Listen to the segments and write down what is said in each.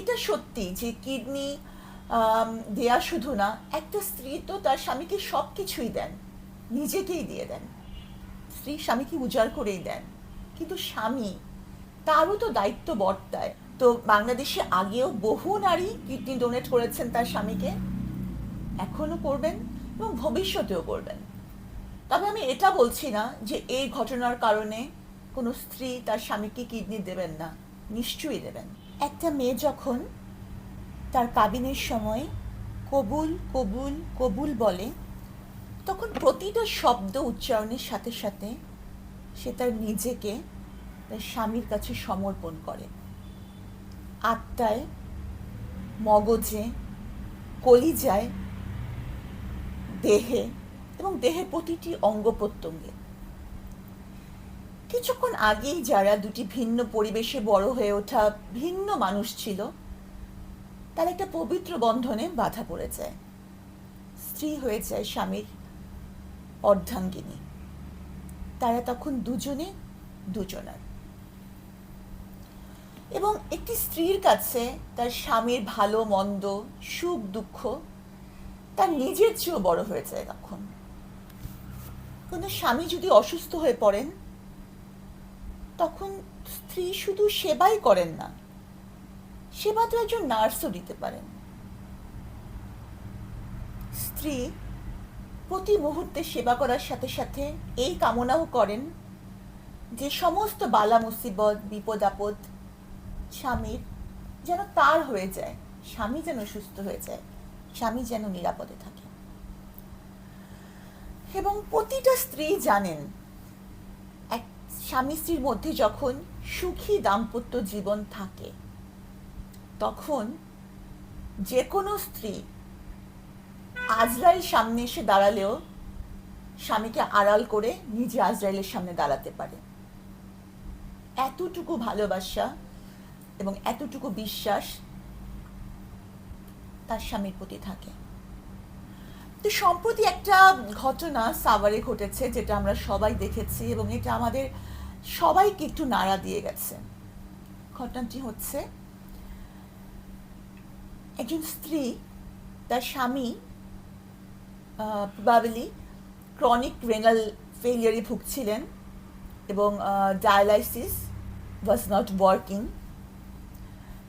এটা সত্যি যে কিডনি দেয়া শুধু না, একটা স্ত্রী তো তার স্বামীকে সব কিছুই দেন, নিজেকেই দিয়ে দেন। স্ত্রী স্বামীকে উজাড় করেই দেন, কিন্তু স্বামী তারও তো দায়িত্ব বর্তায়। তো বাংলাদেশে আগেও বহু নারী কিডনি ডোনেট করেছেন তার স্বামীকে, এখনও করবেন এবং ভবিষ্যতেও করবেন। তবে আমি এটা বলছি না যে এই ঘটনার কারণে কোনো স্ত্রী তার স্বামীকে কিডনি দেবেন না, নিশ্চয়ই দেবেন। একটা মেয়ে যখন তার কাবিনের সময় কবুল কবুল কবুল বলে, তখন প্রতিটা শব্দ উচ্চারণের সাথে সাথে সে তার নিজেকে, তার স্বামীর কাছে সমর্পণ করে। আত্মায় মগজে, কলিজায় দেহে এবং দেহের প্রতিটি অঙ্গ প্রত্যঙ্গে। কিছুক্ষণ আগেই যারা দুটি ভিন্ন পরিবেশে বড় হয়ে ওঠা ভিন্ন মানুষ ছিল, তার একটা পবিত্র বন্ধনে বাধা পড়ে যায় স্ত্রী হয়ে যায় স্বামীর অর্ধাঙ্গিনী। তারা তখন দুজনে দুজনার। এবং একটি স্ত্রীর কাছে তার স্বামীর ভালো, মন্দ, সুখ, দুঃখ তার নিজের চেয়েও বড় হয়ে যায় তখন। কিন্তু স্বামী যদি অসুস্থ হয়ে পড়েন তখন স্ত্রী শুধু সেবাই করেন না সেবা তো একজন নার্সও দিতে পারেন। স্ত্রী প্রতি মুহূর্তে সেবা করার সাথে সাথে এই কামনাও করেন যে সমস্ত বালা মুসিবত বিপদ আপদ স্বামীর যেন তার হয়ে যায়, স্বামী যেন সুস্থ হয়ে যায়, স্বামী যেন নিরাপদে থাকে। এবং প্রতিটা স্ত্রী জানেন স্বামী স্ত্রীর মধ্যে যখন সুখী দাম্পত্য জীবন থাকে, তখন যে কোনো স্ত্রী আজরাইল সামনে এসে দাঁড়ালেও স্বামীকে আড়াল করে নিজে আজরাইলের সামনে দাঁড়াতে পারে। এতটুকু ভালোবাসা এবং এতটুকু বিশ্বাস তার স্বামীর প্রতি থাকে। তো সম্প্রতি একটা ঘটনা সাভারে ঘটেছে, যেটা আমরা সবাই দেখেছি এবং এটা আমাদের সবাইকে একটু নাড়া দিয়ে গেছে। ঘটনাটি হচ্ছে, একজন স্ত্রী তার স্বামী প্রবাবলি ক্রনিক রেনাল ফেলিয়ারে ভুগছিলেন এবং ডায়ালাইসিস ওয়াজ নট ওয়ার্কিং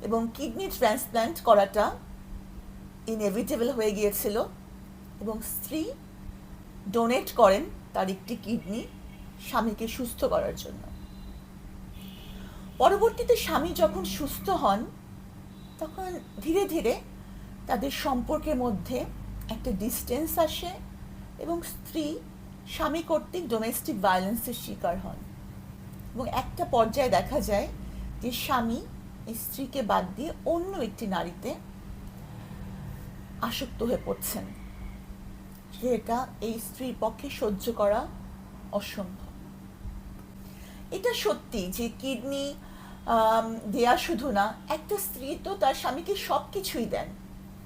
এবং কিডনি ট্রান্সপ্ল্যান্ট করাটা ইনএভিটেবল হয়ে গিয়েছিল এবং স্ত্রী ডোনেট করেন তার একটি কিডনি স্বামীকে সুস্থ করার জন্য। পরবর্তীতে স্বামী যখন সুস্থ হন, তখন ধীরে ধীরে তাদের সম্পর্কের মধ্যে একটা ডিস্টেন্স আসে এবং স্ত্রী স্বামী কর্তৃক ডোমেস্টিক ভায়োলেন্সের শিকার হন। এবং একটা পর্যায়ে দেখা যায় যে স্বামী স্ত্রীকে বাদ দিয়ে অন্য একটি নারীতে আসক্ত হয়ে পড়ছেন। যেটা এই স্ত্রীর পক্ষে সহ্য করা অসম্ভব। এটা সত্যি যে কিডনি দেয়া শুধু না, একটা স্ত্রী তো তার স্বামীকে সব কিছুই দেন,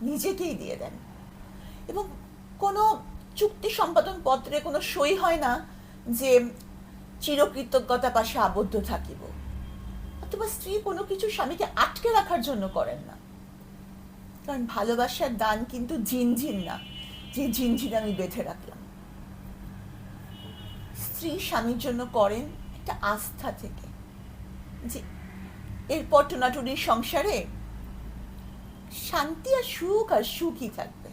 নিজেকেই দিয়ে দেন। এবং কোনো চুক্তি সম্পাদন পত্রে কোনো সই হয় না যে চিরকৃতজ্ঞতা পাশে আবদ্ধ থাকিব। অথবা স্ত্রী কোনো কিছু স্বামীকে আটকে রাখার জন্য করেন না। কারণ ভালোবাসার দান কিন্তু ঝিনঝিন না, যে ঝিনঝিন আমি বেঁধে রাখলাম। স্ত্রী স্বামীর জন্য করেন একটা আস্থা থেকে যে এরপর টোনাটুনির সংসারে শান্তি আর সুখ আর সুখই থাকবে।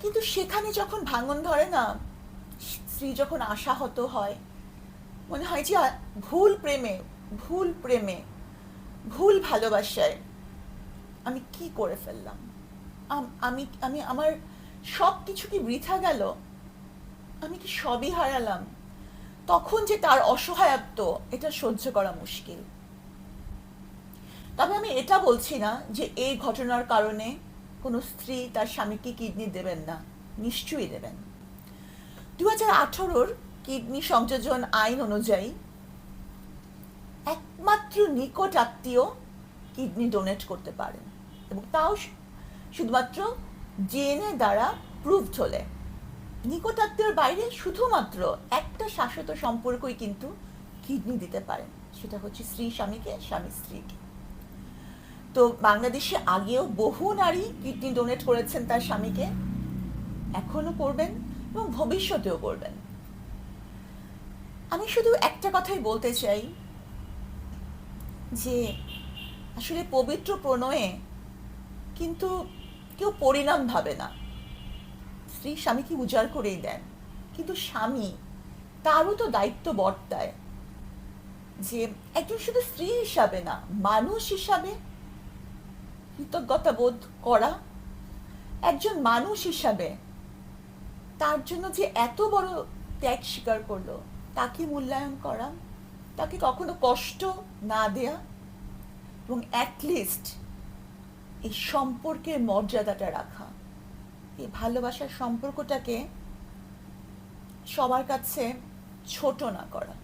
কিন্তু সেখানে যখন ভাঙন ধরে না, স্ত্রী যখন আশাহত হয়, মনে হয় যে ভুল প্রেমে ভুল প্রেমে, ভুল ভালোবাসায় আমি কি করে ফেললাম? আমি আমি আমার সব কিছু কি বৃথা গেল? আমি কি সবই হারালাম? তখন যে তার অসহায়ত্ব, এটা সহ্য করা মুশকিল। তবে আমি এটা বলছি না যে এই ঘটনার কারণে কোনো স্ত্রী তার স্বামীকে কিডনি দেবেন না। নিশ্চয়ই দেবেন। দু হাজার আঠারোর কিডনি সংযোজন আইন অনুযায়ী একমাত্র নিকট আত্মীয় কিডনি ডোনেট করতে পারেন এবং তাও শুধুমাত্র জেনে দ্বারা প্রুভড হলে। নিকটাত্মীয়র বাইরে শুধুমাত্র একটা শাশ্বত সম্পর্কই কিন্তু কিডনি দিতে পারেন সেটা হচ্ছে স্ত্রী স্বামীকে, স্বামী স্ত্রীকে। তো বাংলাদেশে আগেও বহু নারী কিডনি ডোনেট করেছেন তার স্বামীকে এখনও করবেন এবং ভবিষ্যতেও করবেন। আমি শুধু একটা কথাই বলতে চাই যে আসলে পবিত্র প্রণয়ে কিন্তু কেউ পরিণাম ভাবে না। স্ত্রী স্বামীকে উজাড় করেই দেন। কিন্তু স্বামী তারও তো দায়িত্ব বর্তায় যে একজন শুধু স্ত্রী হিসাবে না, মানুষ হিসাবে কৃতজ্ঞতা বোধ করা একজন মানুষ হিসাবে তার জন্য যে এত বড় ত্যাগ স্বীকার করল, তাকে মূল্যায়ন করা, তাকে কখনো কষ্ট না দেয়া এবং অ্যাটলিস্ট এই সম্পর্কের মর্যাদাটা রাখা। এই ভালোবাসার সম্পর্কটাকে সবার কাছে ছোট না করা।